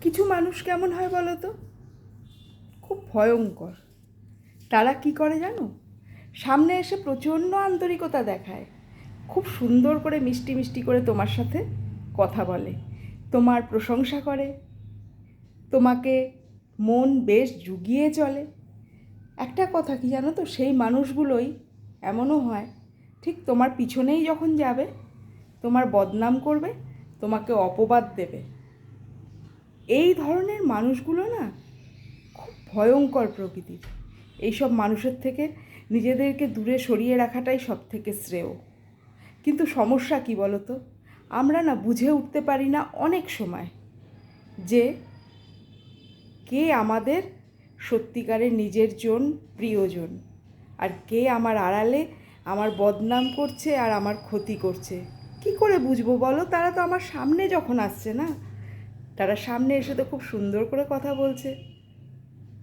কিছু মানুষ কেমন হয় বলো তো? খুব ভয়ঙ্কর। তারা কি করে জানো? সামনে এসে প্রচণ্ড আন্তরিকতা দেখায়। খুব সুন্দর করে মিষ্টি মিষ্টি করে তোমার সাথে কথা বলে। তোমার প্রশংসা করে। তোমাকে মন বেশ জুগিয়ে চলে। একটা কথা কি জানো তো? সেই মানুষগুলোই এমনও হয়, ঠিক তোমার পিছনেই যখন যাবে, তোমার বদনাম করবে, তোমাকে অপবাদ দেবে। এই ধরনের মানুষগুলো না খুব ভয়ঙ্কর প্রকৃতির। এইসব মানুষের থেকে নিজেদেরকে দূরে সরিয়ে রাখাটাই সব থেকে শ্রেয়। কিন্তু সমস্যা কি বলো তো আমরা না বুঝে উঠতে পারি না অনেক সময় যে কে আমাদের সত্যিকারের নিজের জন, প্রিয়জন, আর কে আমার আড়ালে আমার বদনাম করছে আর আমার ক্ষতি করছে। কি করে বুঝব বলো? তারা তো আমার সামনে যখন আসছে না। তারা সামনে এসে তো খুব সুন্দর করে কথা বলছে।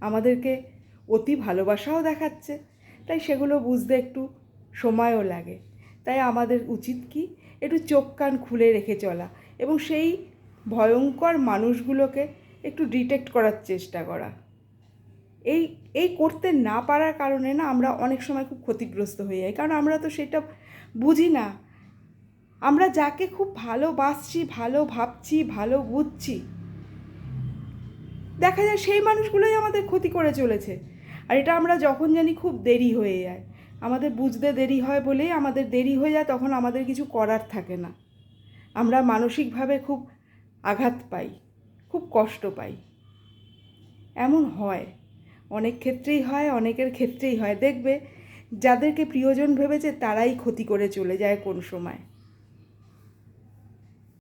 আমাদেরকে অতি ভালোবাসাও দেখাচ্ছে। তাই সেগুলো বুঝতে একটু সময়ও লাগে। তাই আমাদের উচিত কি? একটু চোখ কান খুলে রেখে চলা এবং সেই ভয়ঙ্কর মানুষগুলোকে একটু ডিটেক্ট করার চেষ্টা করা। এই এই করতে না পারার কারণে না আমরা অনেক সময় খুব ক্ষতিগ্রস্ত হয়ে যাই কারণ আমরা তো সেটা বুঝি না। আমরা যাকে খুব ভালোবাসছি, ভালো ভাবছি, ভালো বুঝছি, দেখা যায় সেই মানুষগুলোই আমাদের ক্ষতি করে চলেছে। আর এটা আমরা যখন জানি খুব দেরি হয়ে যায়। আমাদের বুঝতে দেরি হয় বলেই আমাদের দেরি হয়ে যায়, তখন আমাদের কিছু করার থাকে না। আমরা মানসিকভাবে খুব আঘাত পাই, খুব কষ্ট পাই। এমন হয়। অনেক ক্ষেত্রেই হয়, অনেকের ক্ষেত্রেই হয়। দেখবে, যাদেরকে প্রিয়জন ভেবেছে তারাই ক্ষতি করে চলে যায় কোন সময়।